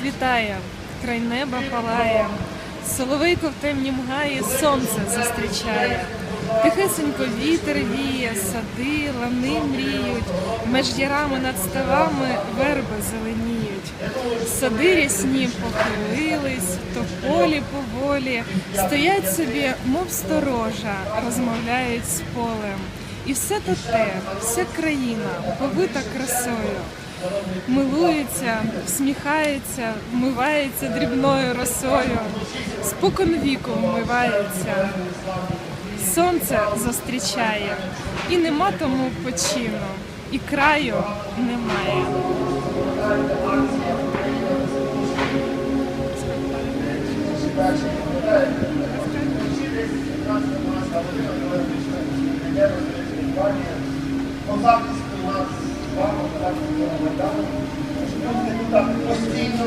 розцвітає, край неба палає, соловейко в темнім гаї сонце зустрічає. Тихесенько вітер віє, сади, лани мріють, меж ярами над ставами верби зеленіють. Сади рясні похилились, то полі поволі, стоять собі, мов сторожа, розмовляють з полем. І все то те, вся країна повита красою. Милується, всміхається, вмивається дрібною росою, спокон віку вмивається, сонце зустрічає, і нема тому почину, і краю немає. по захисту постійно,